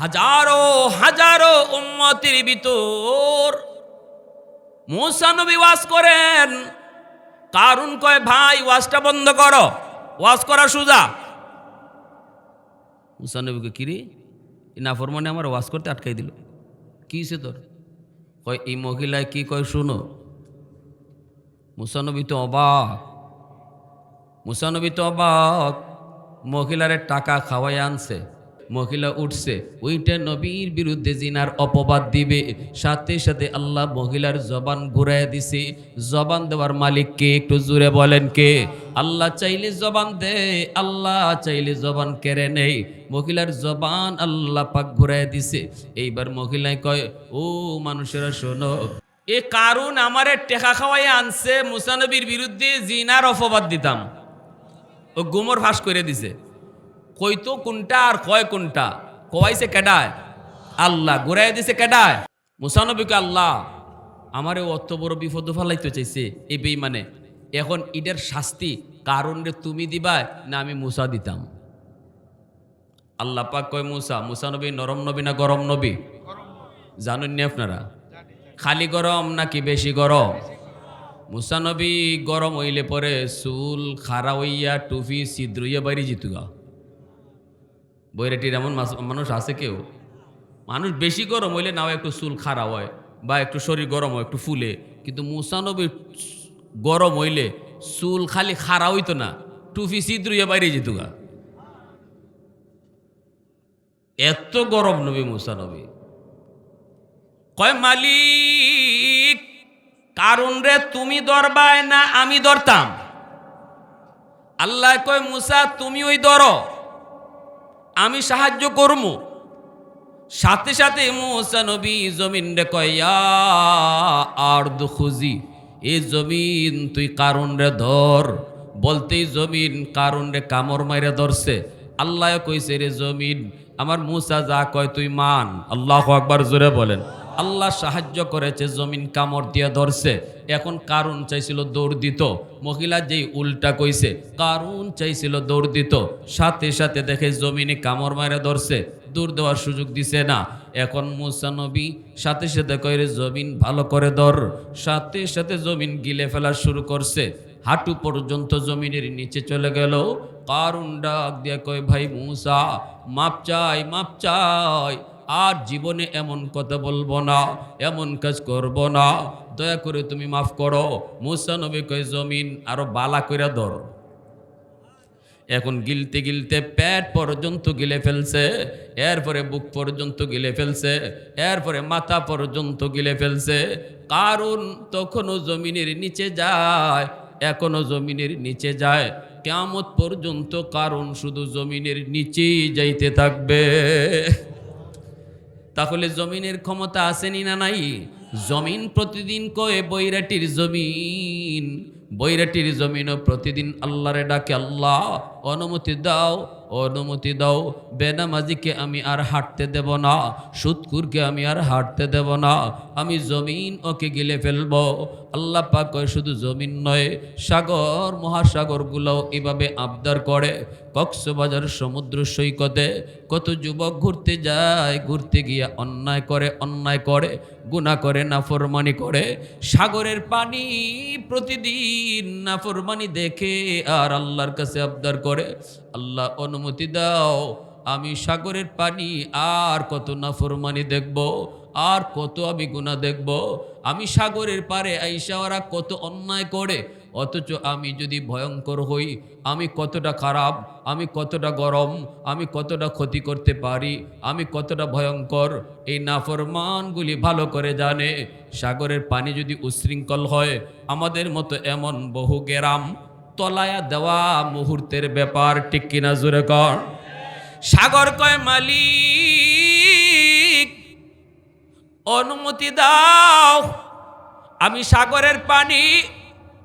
হাজারো হাজারো উম্মতির ভিতর মুসা নবী ওয়াজ করেন। কারুন কয়, ভাই, ওয়াজটা বন্ধ করো, ওয়াজ করা সুজা। মুসা নবীকে কিরে? এই নাফরমানে আমার ওয়াজ করতে আটকাই দিল। কি সে তোর? কয়, এই মহিলায় কি কয় শুনো? মুসানবী তো অবাক। মুসানবী তো অবাক। মহিলারে টাকা খাওয়াই আনছে। মহিলা উঠছে, ওইটা নবীর বিরুদ্ধে জিনার অপবাদ দিবে। সাথে সাথে আল্লাহ মহিলার জবান ঘুরাই দিছে। জবান দেওয়ার মালিক কে একটু জুড়ে বলেন কে? আল্লাহ চাইলে জবান দে, আল্লাহ চাইলে জবান কেড়ে নেই। মহিলার জবান আল্লাহ পাক ঘুরাই দিছে। এইবার মহিলায় কয়, ও মানুষেরা, শোনো, এ কারণ আমারে টেকা খাওয়াই আনছে মুসানবীর বিরুদ্ধে জিনার অপবাদ দিতাম। ও গুমর ফাঁস করে দিছে। কইতো কোনটা আর কয় কোনটা? কয়াইছে কেডায়? আল্লাহ ঘুরাই দিছে কেডায়? মুসানবীকে আল্লাহ, আমারে অত বড় বিপদ ফালাইতে চাইছে, এই বেইমানে এখন ইডের শাস্তি কারণ তুমি দিবা না আমি মুসা দিতাম। আল্লাহ পাক কয়, মুসা মুসা নবী নরম নবী না গরম নবী? জানেন নি আপনারা? খালি গরম নাকি বেশি গরম? মুসানবী গরম হইলে পরে চুল খারা হইয়া টুপি ছিদ্রইয়া বাইরে জিতুগা বৈরাটির এমন মানুষ আছে কেউ? মানুষ বেশি গরম হইলে নাও একটু চুল খারা হয়, বা একটু শরীর গরম হয়, একটু ফুলে। কিন্তু মুসানবী গরম হইলে চুল খালি খারা হইতো না, টুপি ছিদ্রইয়া বাইরে জিতুগা এত গরম নবী মুসানবী কয়, মালিক, কারণ রে তুমি ধরবায় না আমি ধরতাম আল্লাহ কয়, মুসা তুমি ওই ধরো আমি সাহায্য করব। সাথে সাথে মোসা নবী জমিন রে কয়া আর খুঁজি, এ জমিন তুই কারণ রে ধর। বলতেই জমিন কারণ রে কামর মাইরে ধরছে। আল্লাহ কইছে রে, জমিন, আমার মুসা যা কয় তুই মান। আল্লাহ একবার জোরে বলেন। আল্লাহ সাহায্য করেছে, জমিন কামড় দিয়ে ধরছে। এখন কারণ চাইছিল দৌড় দিত, মহিলা যেই উল্টা কইছে কারণ চাইছিল দৌড় দিত। সাথে সাথে দেখে জমিনে কামড় মারে ধরছে, দৌড় দেওয়ার সুযোগ দিছে না। এখন মুসা নবী সাথে সাথে কইরে, জমিন ভালো করে ধর। সাথে সাথে জমিন গিলে ফেলা শুরু করছে। হাঁটু পর্যন্ত জমিনের নিচে চলে গেল। কারুন ডাক দিয়ে কয়, ভাই মুসা, মাপ চাই মাপ চাই। আর জীবনে এমন কথা বলব না, এমন কাজ করব না। দয়া করে তুমি মাফ করো। মুসা নবী জমিন আরও বালা করে ধর। এখন গিলতে গিলতে পেট পর্যন্ত গিলে ফেলছে, এরপরে বুক পর্যন্ত গিলে ফেলছে, এরপরে মাথা পর্যন্ত গিলে ফেলছে। কারণ তখনও জমিনের নিচে যায় এখনও জমিনের নিচে যায়। কেমত পর্যন্ত কারণ শুধু জমিনের নিচেই যাইতে থাকবে। তাহলে জমিনের ক্ষমতা আসেনি না নাই? জমিন প্রতিদিন কয়ে বৈরাটির জমিন? বৈরাটির জমিনও প্রতিদিন আল্লাহরে ডাকে আল্লাহ। অনুমতি দাও অনুমতি দাও। বেনামাজিকে আমি আর হাঁটতে দেব না সুৎকুরকে আমি আর হাঁটতে দেব না। আমি জমিন ওকে গিলে ফেলব। আল্লাহ পাক শুধু জমিন নয়, সাগর, মহাসাগরগুলোও এভাবে আবদার করে। কক্সবাজার সমুদ্র সৈকতে কত যুবক ঘুরতে যায়, ঘুরতে গিয়ে অন্যায় করে অন্যায় করে গুণা করে, নাফরমানি করে। সাগরের পানি প্রতিদিন নাফরমানি দেখে আর আল্লাহর কাছে আবদার করে। আল্লাহ অনুমতি দাও, আমি সাগরের পানি আর কত নাফরমানি দেখব, আর কত আমি গুণা দেখব। আমি সাগরের পারে আইসা ওরা কত অন্যায় করে, অথচ আমি যদি ভয়ঙ্কর হই, আমি কতটা খারাপ, আমি কতটা গরম, আমি কতটা ক্ষতি করতে পারি, আমি কতটা ভয়ঙ্কর, এই নাফরমানগুলি ভালো করে জানে। সাগরের পানি যদি উশৃঙ্খল হয়, আমাদের মতো এমন বহু গেরাম তলায়া দেওয়া মুহূর্তের ব্যাপার, ঠিক কিনা জোরে কর? সাগর কয়, মালিক, অনুমতি দাও, আমি সাগরের পানি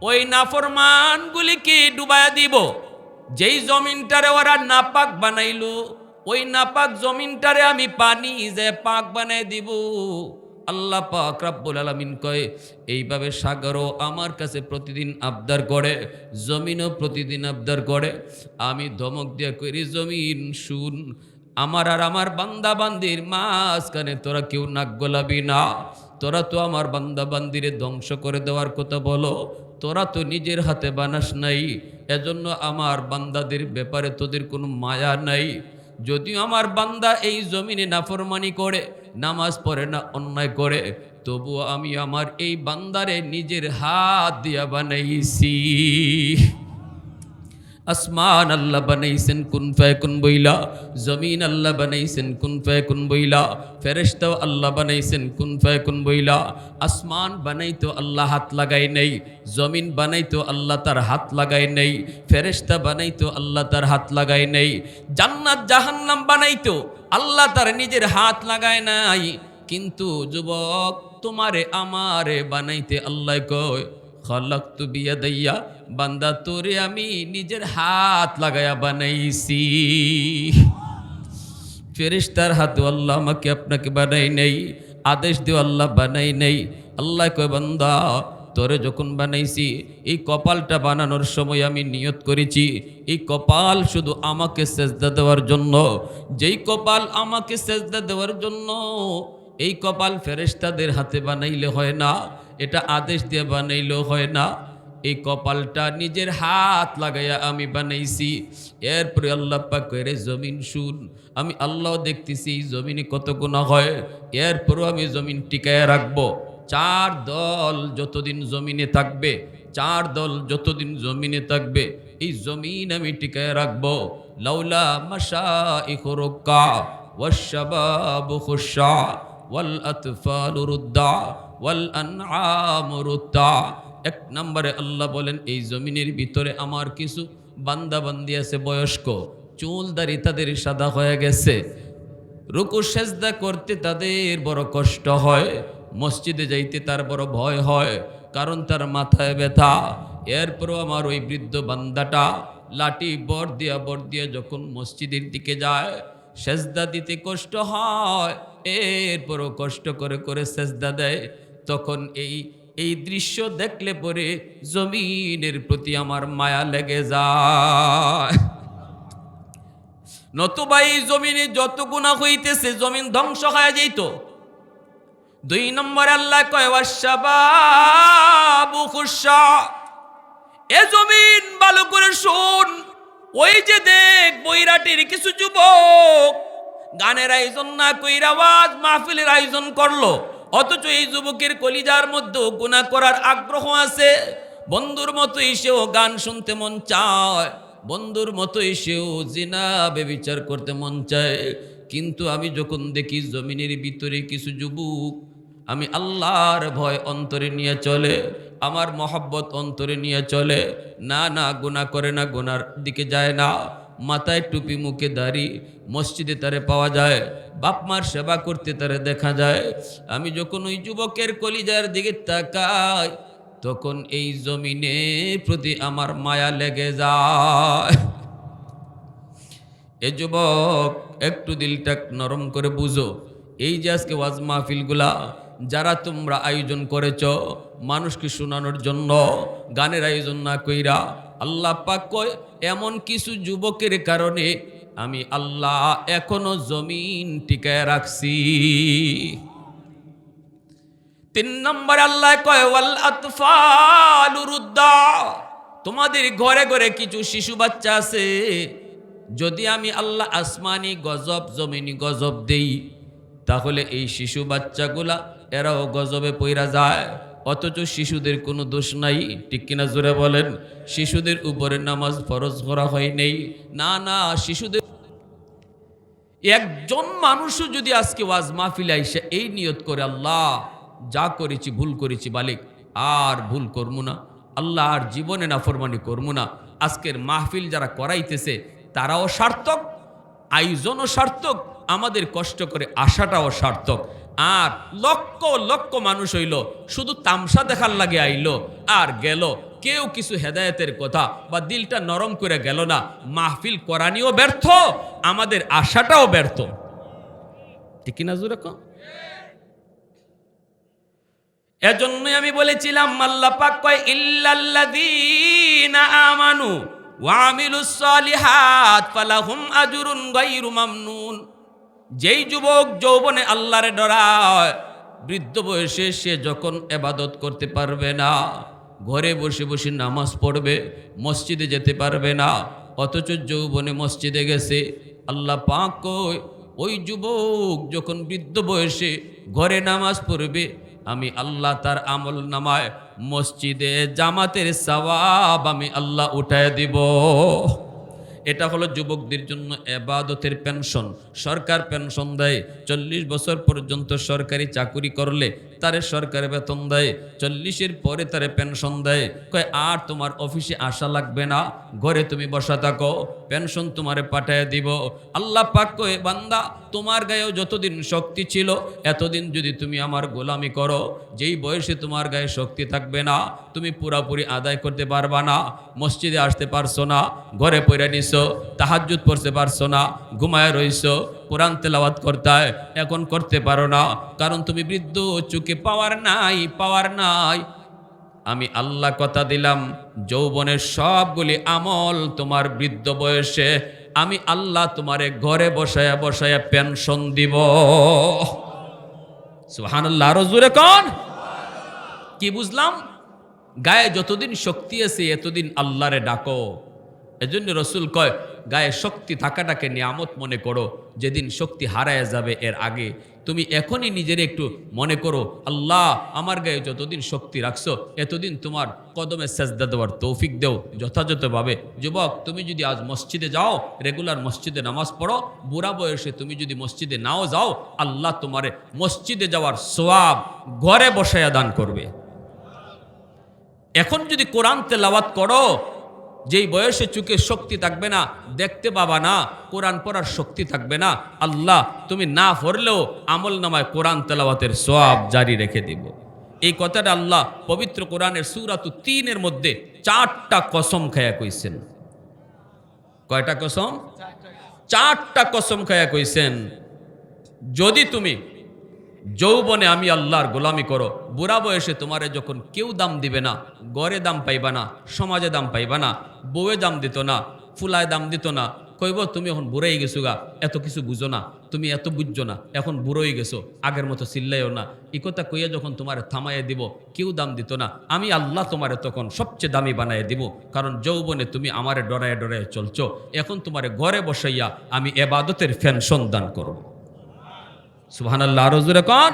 ওই নাফরমানগুলিকে ডুবাইয়া দিব। যেই জমিনটারে ওরা নাপাক বানাইলো, ওই নাপাক জমিনটারে আমি পানি যে পাক বানাই দিব। আল্লাহ পাক রাব্বুল আলামিন কয়, এইভাবে সাগরও আমার কাছে প্রতিদিন আবদার করে, জমিনও প্রতিদিন আবদার করে। আমি ধমক দিয়ে করি জমিন শুন আমার আর আমার বান্দা বান্দির মাঝখানে তোরা কেউ নাক গলাবি না। তোরা তো আমার বান্দা বান্দিরে ধ্বংস করে দেওয়ার কথা বলো। তোরা তো নিজের হাতে বানাস নাই। এজন্য আমার বান্দাদের ব্যাপারে তোদের কোনো মায়া নাই। যদিও আমার বান্দা এই জমিনে নাফরমানি করে, নামাজ পড়ে না, অন্যায় করে তবু আমি আমার এই বান্দারে নিজের হাত দিয়া বানাইছি। আসমান আল্লাহ বানাইছেন, কুন ফায়াকুন বইলা। জমিন আল্লাহ বানাইছেন, কুন ফায়াকুন বইলা। ফেরেশতাও আল্লাহ বানাইছেন, কুন ফায়াকুন বইলা। আসমান বানাইতো আল্লাহ হাত লাগাই নাই, জমিন বানাইতো আল্লাহ তার হাত লাগাই নাই, ফেরেশতা বানাইতো আল্লাহ তার হাত লাগাই নাই। জান্নাত জাহান্নাম বানাইতো আল্লাহ তার নিজের হাত লাগায় নাই। কিন্তু যুবক, তোমারে আমারে বানাইতে আল্লাহ কয় খলকতু বিয়াদাইয়া, বান্দা তোরে আমি নিজের হাত লাগায়া বানাইছি। ফেরিস্তার হাতে আল্লাহ আমাকে আপনাকে বানাই নেই, আদেশ দিয়ে আল্লাহ বানাই নেই। আল্লাহ কয়, বান্দা, তোরে যখন বানাইছি, এই কপালটা বানানোর সময় আমি নিয়ত করেছি। এই কপাল শুধু আমাকে সেজদা দেওয়ার জন্য, যেই কপাল আমাকে সেজদা দেওয়ার জন্য, এই কপাল ফেরেশতাদের হাতে বানাইলে হয় না। এটা আদেশ দিয়ে বানাইলো হয় না। এই কপালটা নিজের হাত লাগাইয়া আমি বানাইছি। এরপরে আল্লাহ কইরে জমিন শুন আমি আল্লাহ দেখতেছি জমিনে কত গুণা হয়। এরপরও আমি জমিন টিকায় রাখব। চার দল যতদিন জমিনে থাকবে, চার দল যতদিন জমিনে থাকবে, এই জমিন আমি টিকায় রাখব। লাউলা মশা ইহরকা ওয়াশাবাবু খুশা ওয়াল আতফাল রুদ্দা এক নম্বরে আল্লাহ বলেন, এই জমিনের ভিতরে আমার কিছু বান্দাবান্দি আছে, বয়স্ক। চুল দাড়ি তাদের সাদা হয়ে গেছে। রুকু, সেজদা করতে তাদের বড় কষ্ট হয়। মসজিদে যাইতে তার বড় ভয় হয়, কারণ তার মাথায় ব্যথা। এরপরও আমার ওই বৃদ্ধ বান্দাটা লাঠি বর দিয়া বর দিয়া যখন মসজিদের দিকে যায়, সেজদা দিতে কষ্ট হয়। এরপরও কষ্ট করে করে সেজদা দেয়। তখন এই এই দৃশ্য দেখলে পরে জমিনের প্রতি আমার মায়া লেগে যায়। নতুবা এই জমিনে যত গুণা হইতেছে, জমিন ধ্বংস হয়ে যেত দুই নম্বর আল্লাহ কয় এ জমিন ভালো করে শোন। ওই যে দেখ, বৈরাটির কিছু যুবক গানের আয়োজন না কইরা আওয়াজ মাহফিলের আয়োজন করল। অথচ এই যুবকের কলিজার মধ্যে গুণা করার আগ্রহ আছে। বন্ধুর মতো এসেও গান শুনতে মন চায়। বন্ধুর মতো এসেও জিনা বেবিচার করতে মন চায়। কিন্তু আমি যখন দেখি জমিনের ভিতরে কিছু যুবক, আমি আল্লাহর ভয় অন্তরে নিয়ে চলে, আমার মহব্বত অন্তরে নিয়ে চলে, না না গুণা করে না গুনার দিকে যায় না। মাথায় টুপি, মুখে দাড়ি, মসজিদে তারে পাওয়া যায়, বাপ মার সেবা করতে তারে দেখা যায়। আমি যখন ওই যুবকের কলিজার দিকে তাকাই, তখন এই জমিনের প্রতি আমার মায়া লেগে যায়। এ যুবক, একটু দিলটা নরম করে বুঝো। এই যে আজকে ওয়াজ মাহফিলগুলা, যারা তোমরা আয়োজন করেছ, মানুষকে শোনানোর জন্য, গানের আয়োজন না কইরা আল্লাহ পাক কয়, এমন কিছু যুবকের কারণে আমি আল্লাহ এখনও জমিন টিকায় রাখছি। তিন নম্বর আল্লাহ কয়, ওয়াল আতফালুরুদ্দা তোমাদের ঘরে ঘরে কিছু শিশু বাচ্চা আছে, যদি আমি আল্লাহ আসমানি গজব, জমিনি গজব দেই, তাহলে এই শিশু বাচ্চাগুলা এরাও গজবে পইরা যায়। অথচ শিশুদের কোনো দোষ নাই। ঠিক কিনা জোরে বলেন, শিশুদের উপরে নামাজ ফরজ করা হয় নেই। না না, শিশুদের একজন মানুষও যদি আজকে ওয়াজ মাহফিলে আইসে, এই নিয়ত করে আল্লাহ, যা করেছি ভুল করেছি বালিক আর ভুল করব না। আল্লাহ আর জীবনে না ফরমানি করব না। আজকের মাহফিল যারা করাইতেছে, তারাও সার্থক, আয়োজনও সার্থক, আমাদের কষ্ট করে আসাটাও সার্থক। আর লক্ষ লক্ষ মানুষ হইল, শুধু তামসা দেখার লাগে আইলো, আর গেল। কেউ কিছু হেদায়েতের কথা বা দিলটা নরম করে গেল না। মাহফিল করানিও ব্যর্থ, আমাদের আশাটাও ব্যর্থ। ঠিক না জুরে এজন্যই আমি বলেছিলাম, আল্লাহ পাক কয়, ইল্লাল্লাযীনা আমানু ওয়া আমিলুস সালিহাত, ফালাহুম আজরুন গায়রু মামনুন। যেই যুবক যৌবনে আল্লাহরে ডরায়, বৃদ্ধ বয়সে সে যখন এবাদত করতে পারবে না, ঘরে বসে বসে নামাজ পড়বে, মসজিদে যেতে পারবে না, অথচ যৌবনে মসজিদে গেছে, আল্লাহ পাক ওই যুবক যখন বৃদ্ধ বয়সে ঘরে নামাজ পড়বে, আমি আল্লাহ তার আমল নামায় মসজিদে জামাতের সওয়াব আমি আল্লাহ উঠায় দিব। এটা হলো যুবকদের জন্য এবাদতের পেনশন সরকার পেনশন দেয়, চল্লিশ বছর পর্যন্ত সরকারি চাকুরি করলে তারে সরকার বেতন দেয়, চল্লিশের পরে তারে পেনশন দেয়। কয়, আর তোমার অফিসে আসা লাগবে না, ঘরে তুমি বসা থাকো পেনশন তোমারে পাঠায় দিব। আল্লাহ পাক কয়ে, বান্দা, তোমার গায়েও যতদিন শক্তি ছিল, এতদিন যদি তুমি আমার গোলামি করো, যেই বয়সে তোমার গায়ে শক্তি থাকবে না, তুমি পুরাপুরি আদায় করতে পারবা না, মসজিদে আসতে পারছ না, ঘরে পড়ে নিছো, তাহাজ্জুদ পড়তে পারছ না, ঘুমায় রইছো কোরআন তেলাওয়াত করতে হয়, এখন করতে পারো না। কারণ তুমি বৃদ্ধ চুকে পাওয়ার নাই পাওয়ার নাই। আমি আল্লাহ কথা দিলাম, যৌবনের সবগুলি আমল তোমার বৃদ্ধ বয়সে, আমি আল্লাহ তোমারে ঘরে বসায়া বসায়া পেনশন দিব। সুহানাল্লাহ আরও জোরে কন। কি বুঝলাম? গায়ে যতদিন শক্তি আছে, এতদিন আল্লাহরে ডাকো। এজন্য রসুল কয় গায়ে শক্তি থাকাটাকে নিয়ামত মনে করো। যেদিন শক্তি হারায় যাবে এর আগে। তুমি এখনই নিজের একটু মনে করো, আল্লাহ, আমার গায়ে যতদিন শক্তি রাখছো, এতদিন তোমার কদমে সেজদা দেওয়ার তৌফিক দেও যথাযথভাবে। যুবক, তুমি যদি আজ মসজিদে যাও, রেগুলার মসজিদে নামাজ পড়ো, বুড়া বয়সে তুমি যদি মসজিদে নাও যাও, আল্লাহ তোমারে মসজিদে যাওয়ার সোয়াব ঘরে বসায়া দান করবে। এখন যদি কোরআন তেলাওয়াত করো যেই বয়সে চুকে শক্তি থাকবে না, দেখতে পাবা না, কোরআন পড়ার শক্তি থাকবে না, আল্লাহ, তুমি না পড়লেও আমল নামায় কোরআন তেলাওয়াতের সোয়াব জারি রেখে দিব। এই কথাটা আল্লাহ পবিত্র কোরআনের সুরাতু তিনের মধ্যে চারটা কসম খায়া কইছেন। কয়টা কসম? চারটা কসম খায়া কইছেন। যদি তুমি যৌবনে আমি আল্লাহর গোলামি করো। বুড়া বয়সে তোমারে যখন কেউ দাম দিবে না, গড়ে দাম পাইবা না, সমাজে দাম পাইবা না, বউয়ে দাম দিত না, ফুলায় দাম দিত না, কইব, তুমি এখন বুড়াই গেছো গা, এত কিছু বুঝো না, তুমি এত বুঝছ না, এখন বুড়োই গেছো, আগের মতো চিল্লাইও না। এই কথা কইয়া যখন তোমার থামাইয়ে দিব, কেউ দাম দিত না, আমি আল্লাহ তোমারে তখন সবচেয়ে দামি বানাইয়ে দিব, কারণ যৌবনে তুমি আমারে ডরায় ডরায় চলছো। এখন তোমারে ঘরে বসাইয়া আমি এবাদতের ফ্যান সন্ধান করব। সুহান আল্লাহ আরও কন।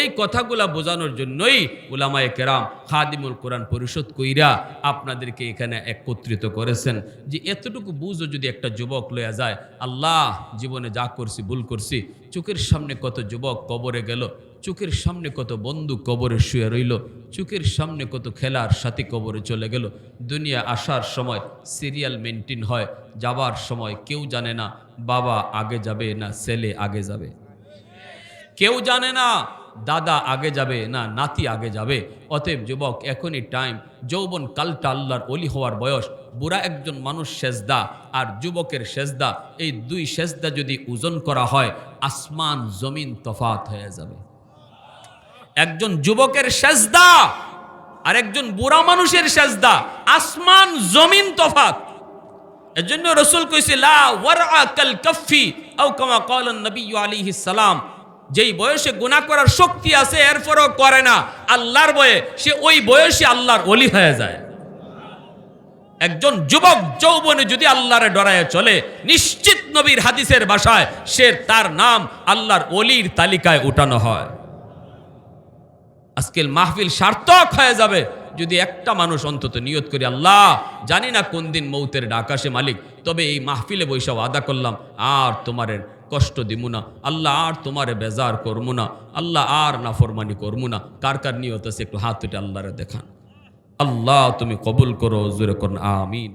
এই কথাগুলা বোঝানোর জন্যই উলামায়ে কেরাম খাদিমুল কোরআন পরিষদ কইরা আপনাদেরকে এখানে একত্রিত করেছেন যে এতটুকু বুঝও যদি একটা যুবক লয়া যায়, আল্লাহ জীবনে যা করছি, ভুল করছি, চোখের সামনে কত যুবক কবরে গেল, চোখের সামনে কত বন্ধু কবরে শুয়ে রইল, চোখের সামনে কত খেলার সাথী কবরে চলে গেল, দুনিয়া আসার সময় সিরিয়াল মেনটেন হয়, যাবার সময় কেউ জানে না বাবা আগে যাবে না ছেলে আগে যাবে। কেউ জানে না, দাদা আগে যাবে না নাতি আগে যাবে। অতএব যুবক, এখনই টাইম যৌবন কালটা আল্লাহর অলি হওয়ার বয়স। বুড়া একজন মানুষ সেজদা, আর যুবকের সেজদা, এই দুই সেজদা যদি ওজন করা হয়, আসমান, জমিন তফাত হয়ে যাবে। একজন যুবকের সেজদা আর একজন বুড়া মানুষের সেজদা, আসমান, জমিন তফাত এজন্য রসুল কইছে, লা ওয়ারআ কাল কাফি, আও কামা ক্বালান নবী আলাইহিস সালাম। যেই বয়সে গুণা করার শক্তি আছে, এরপরও করে না। আল্লাহর বয়ে সে ওই বয়সে আল্লাহর অলি হয়ে যায়। একজন যুবক যৌবনে যদি আল্লাহরে ডরায় চলে, নিশ্চিত নবীর হাদিসের বাসায় সে তার নাম আল্লাহর অলির তালিকায় উঠানো হয়। আজকের মাহফিল সার্থক হয়ে যাবে। যদি একটা মানুষ অন্তত নিয়ত করি, আল্লাহ, জানি না কোন দিন মৌতের ডাকাশে মালিক, তবে এই মাহফিলে বৈশাখ আদা করলাম, আর তোমারে কষ্ট দিমু না। আল্লাহ আর তোমারে বেজার করমু না। আল্লাহ আর না ফরমানি করমু না। কার কার নিয়ত আছে একটু হাত উঠে আল্লাহরে দেখান। আল্লাহ তুমি কবুল করো, জোরে করুন, আমিন।